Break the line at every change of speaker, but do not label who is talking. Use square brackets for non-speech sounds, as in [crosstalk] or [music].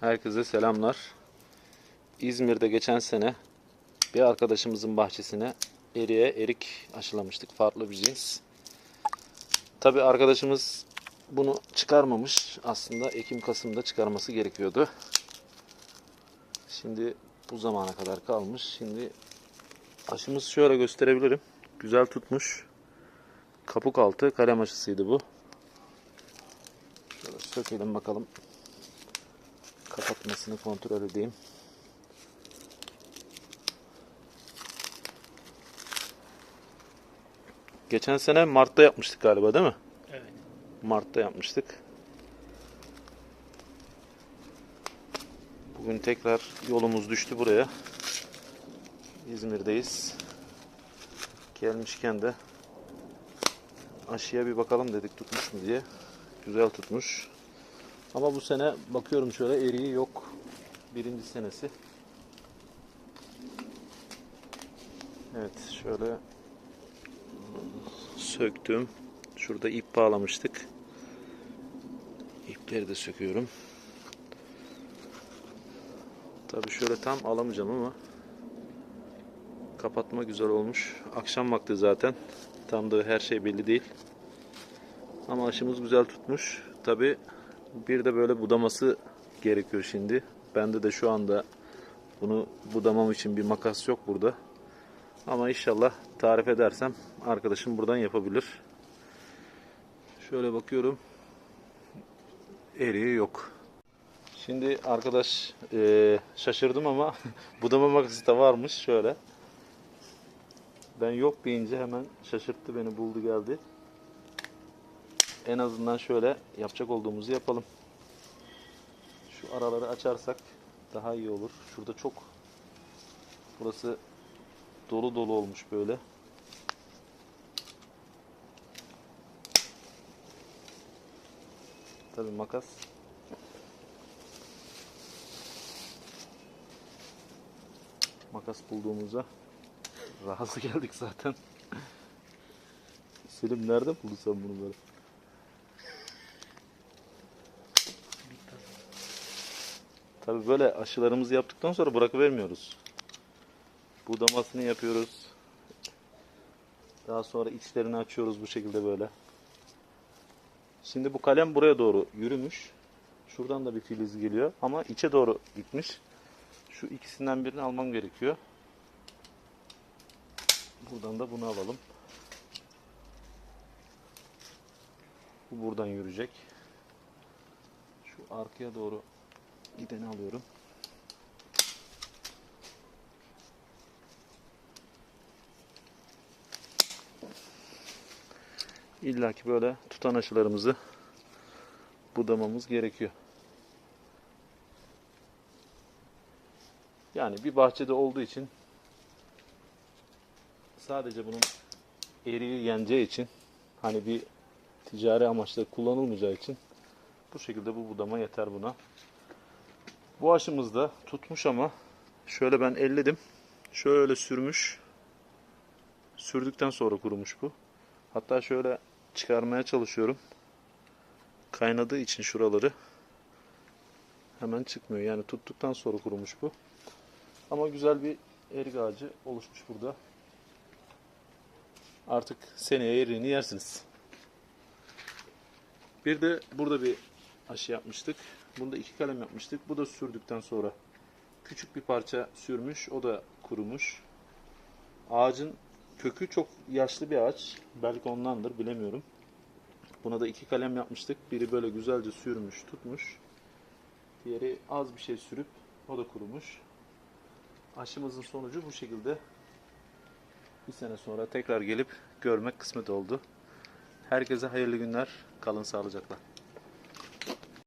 Herkese selamlar. İzmir'de geçen sene bir arkadaşımızın bahçesine eriye erik aşılamıştık. Farklı bir cins. Tabi arkadaşımız bunu çıkarmamış. Aslında Ekim-Kasım'da çıkarması gerekiyordu. Şimdi bu zamana kadar kalmış. Şimdi aşımız şöyle gösterebilirim. Güzel tutmuş. Kapuk altı kalem aşısıydı bu. Şöyle sökelim bakalım. Kapatmasını kontrol edeyim. Geçen sene Mart'ta yapmıştık galiba değil mi?
Evet.
Mart'ta yapmıştık. Bugün tekrar yolumuz düştü buraya. İzmir'deyiz. Gelmişken de aşıya bir bakalım dedik tutmuş mu diye. Güzel tutmuş. Ama bu sene bakıyorum şöyle eriği yok. Birinci senesi. Evet şöyle söktüm. Şurada ip bağlamıştık. İpleri de söküyorum. Tabii şöyle tam alamayacağım ama kapatma güzel olmuş. Akşam vakti zaten. Tam da her şey belli değil. Ama aşımız güzel tutmuş. Tabii bir de böyle budaması gerekiyor şimdi. Bende de şu anda bunu budamam için bir makas yok burada. Ama inşallah tarif edersem arkadaşım buradan yapabilir. Şöyle bakıyorum. Eriği yok. Şimdi arkadaş eee, şaşırdım ama [laughs] budama makası da varmış şöyle. Ben yok deyince hemen şaşırttı beni buldu geldi. En azından şöyle yapacak olduğumuzu yapalım. Şu araları açarsak daha iyi olur. Şurada çok burası dolu dolu olmuş böyle. Tabii makas makas bulduğumuza razı [laughs] geldik zaten. Selim nerede buldun sen bunu böyle? Tabii böyle aşılarımızı yaptıktan sonra bırakıvermiyoruz. Budamasını yapıyoruz. Daha sonra içlerini açıyoruz bu şekilde böyle. Şimdi bu kalem buraya doğru yürümüş. Şuradan da bir filiz geliyor ama içe doğru gitmiş. Şu ikisinden birini almam gerekiyor. Buradan da bunu alalım. Bu buradan yürüyecek. Şu arkaya doğru gideni alıyorum. İlla ki böyle tutan aşılarımızı budamamız gerekiyor. Yani bir bahçede olduğu için sadece bunun eriği yeneceği için hani bir ticari amaçla kullanılmayacağı için bu şekilde bu budama yeter buna. Bu aşımız da tutmuş ama şöyle ben elledim. Şöyle sürmüş. Sürdükten sonra kurumuş bu. Hatta şöyle çıkarmaya çalışıyorum. Kaynadığı için şuraları hemen çıkmıyor. Yani tuttuktan sonra kurumuş bu. Ama güzel bir erik ağacı oluşmuş burada. Artık seneye eriğini yersiniz. Bir de burada bir aşı yapmıştık. Bunda iki kalem yapmıştık. Bu da sürdükten sonra küçük bir parça sürmüş. O da kurumuş. Ağacın kökü çok yaşlı bir ağaç. Belki ondandır bilemiyorum. Buna da iki kalem yapmıştık. Biri böyle güzelce sürmüş, tutmuş. Diğeri az bir şey sürüp o da kurumuş. Aşımızın sonucu bu şekilde. Bir sene sonra tekrar gelip görmek kısmet oldu. Herkese hayırlı günler. Kalın sağlıcakla.